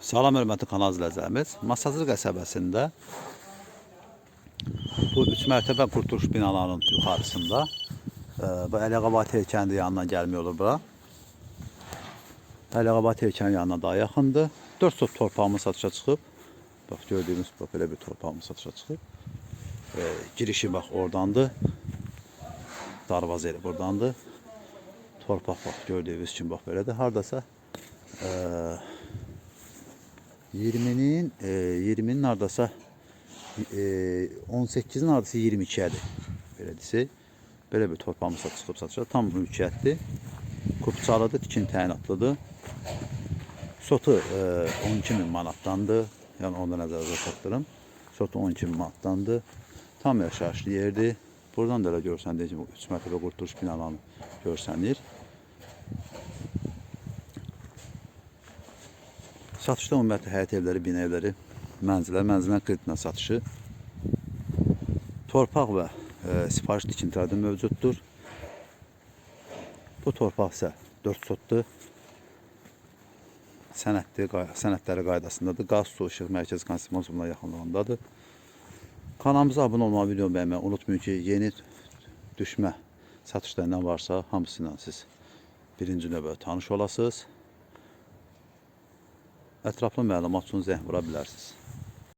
Salam hörmətli kanal izləyicilərimiz. Masazır qəsəbəsində bu 3 mərtəbə qurtuluş binalarının yuxarısında e, bu Əliğabati kəndi yanından gəlmək olur bura. Əliğabati kəndi yanına daha yaxındır. 4 sot torpağımız satışa çıxıb. Bax gördüyünüz bax belə bir torpağımız satışa çıxıb. E, girişi bax oradandır. Darvaza elə buradandır. Torpaq bax gördüyünüz kimi bax belədir. Hardasa e, 20'nin e, 20'nin ardasa e, 18'in ardası 22'yədir. Belədirsə, belə bir torpağımız çıxıb satışa tam mülkiyyətdir. Kupçalıdır, tikin təyinatlıdır. Sotu e, 12 min manatdandır. Yəni onu nəzərdə çatdırım. Sotu 12 min manatdandır. Tam yaşayışlı yerdir. Buradan da elə görsəndiyi kimi 3 mərtəbə qurtuluş binalarını görsənir. Satışda ümumiyyətlə həyət evləri, bina evləri, mənzillər, mənzillərin kreditlə satışı. Torpaq və e, sifariş tikintiləri də mövcuddur. Bu torpaq isə 4 sotdur. Sənədli, sənədləri qaydasındadır. Qaz, su, işıq, mərkəzi konstitusiya yaxınlığındadır. Kanalımıza abunə olmağı, video bəyənməyi unutmayın ki, yeni düşmə satışda varsa hamısıyla siz birinci növbədə tanış olasınız. Ətraflı məlumat üçün zəng vura bilərsiniz.